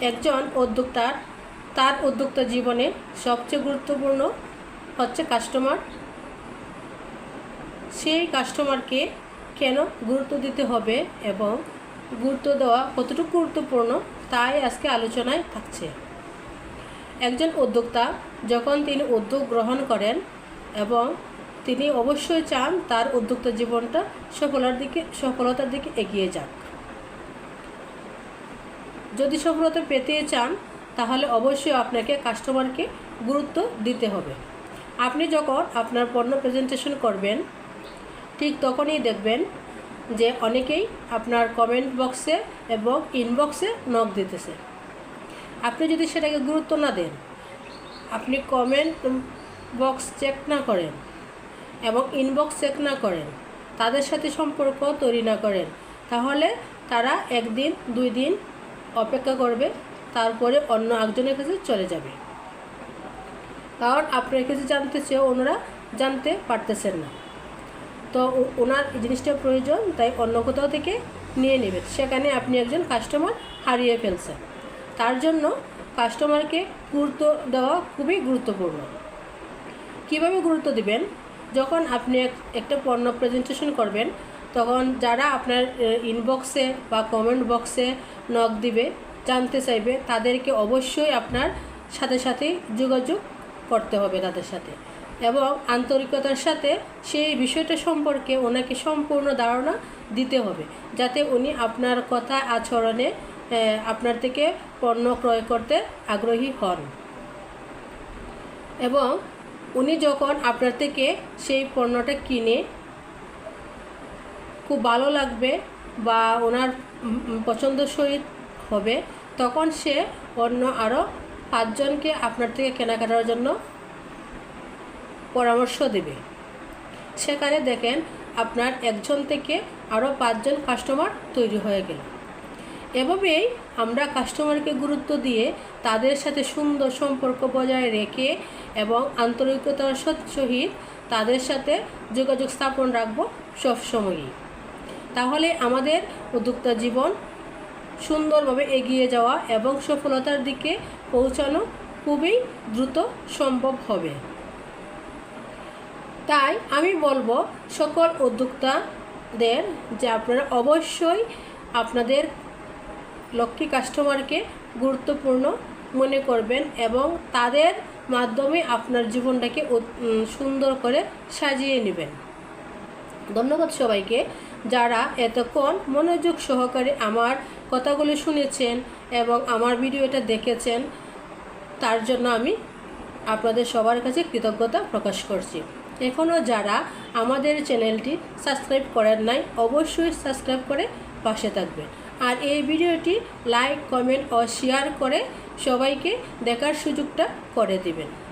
একজন উদ্যোক্তার তার উদ্যোক্তা জীবনে সবচেয়ে গুরুত্বপূর্ণ হচ্ছে কাস্টমার সেই কাস্টমারকে কেন গুরুত্ব দিতে হবে এবং গুরুত্ব দেওয়া কতটুকু গুরুত্বপূর্ণ তাই আজকে আলোচনায় থাকছে। একজন উদ্যোক্তা যখন তিনি উদ্যোগ গ্রহণ করেন এবং তিনি অবশ্যই চান তার উদ্যোক্তা জীবনটা সফলার দিকে সফলতার দিকে এগিয়ে যাক। যদি সফলতা পেতে চান, তাহলে অবশ্যই আপনাকে কাস্টমারকে গুরুত্ব দিতে হবে। আপনি যখন আপনার পণ্য প্রেজেন্টেশন করবেন, ঠিক তখনই দেখবেন যে অনেকেই আপনার কমেন্ট বক্সে এবং ইনবক্সে নক দিতেছে। আপনি যদি সেটাকে গুরুত্ব না দেন, আপনি কমেন্ট বক্স চেক না করেন এবং ইনবক্স চেক না করেন, তাদের সাথে সম্পর্ক তৈরি না করেন, তাহলে তারা একদিন, দুই দিন অপেক্ষা করবে, তারপরে অন্য একজনের কাছে চলে যাবে। কারণ আপনার কাছে জানতে চেয়েও ওনারা জানতে পারতেছেন না। তো ওনার জিনিসটা প্রয়োজন, তাই অন্য কোথাও থেকে নিয়ে নেবেন। সেখানে আপনি একজন কাস্টমার হারিয়ে ফেলছেন। তার জন্য কাস্টমারকে গুরুত্ব দেওয়া খুবই গুরুত্বপূর্ণ। কীভাবে গুরুত্ব দিবেন? যখন আপনি এক- একটা পণ্য প্রেজেন্টেশন করবেন তখন যারা আপনার ইনবক্সে বা কমেন্ট বক্সে নক দিবে, জানতে চাইবে, তাদেরকে অবশ্যই আপনার সাথে সাথে যোগাযোগ করতে হবে তাদের সাথে। এবং আন্তরিকতার সাথে সেই বিষয়টা সম্পর্কে ওনাকে সম্পূর্ণ ধারণা দিতে হবে, যাতে উনি আপনার কথা আচরণে আপনার থেকে পণ্য ক্রয় করতে আগ্রহী হন। এবং উনি যখন আপনার থেকে সেই পণ্যটা কিনে খুব ভালো লাগবে বা ওনার পছন্দসই হবে, তখন সে অন্য আরও পাঁচজনকে আপনার থেকে কেনাকাটার জন্য পরামর্শ দেবে। সেখানে দেখেন আপনার একজন থেকে আরও পাঁচজন কাস্টমার তৈরি হয়ে গেল। এভাবেই আমরা কাস্টমারকে গুরুত্ব দিয়ে তাদের সাথে সুন্দর সম্পর্ক বজায় রেখে এবং আন্তরিকতার সহিত তাদের সাথে যোগাযোগ স্থাপন রাখব সবসময়ই। তাহলে আমাদের উদ্যোক্তা জীবন সুন্দরভাবে এগিয়ে যাওয়া এবং সফলতার দিকে পৌঁছানো খুবই দ্রুত সম্ভব হবে। তাই আমি বলব, সকল উদ্যোক্তাদের যে আপনারা অবশ্যই আপনাদের লক্ষ্মী কাস্টমারকে গুরুত্বপূর্ণ মনে করবেন এবং তাদের মাধ্যমে আপনার জীবনটাকে সুন্দর করে সাজিয়ে নেবেন। ধন্যবাদ সবাইকে। যারা এতক্ষণ মনোযোগ সহকারে আমার কথাগুলি শুনেছেন এবং আমার ভিডিওটা দেখেছেন, তার জন্য আমি আপনাদের সবার কাছে কৃতজ্ঞতা প্রকাশ করছি। এখনও যারা আমাদের চ্যানেলটি সাবস্ক্রাইব করেন নাই, অবশ্যই সাবস্ক্রাইব করে পাশে থাকবেন। আর এই ভিডিওটি লাইক, কমেন্ট ও শেয়ার করে সবাইকে দেখার সুযোগটা করে দিবেন।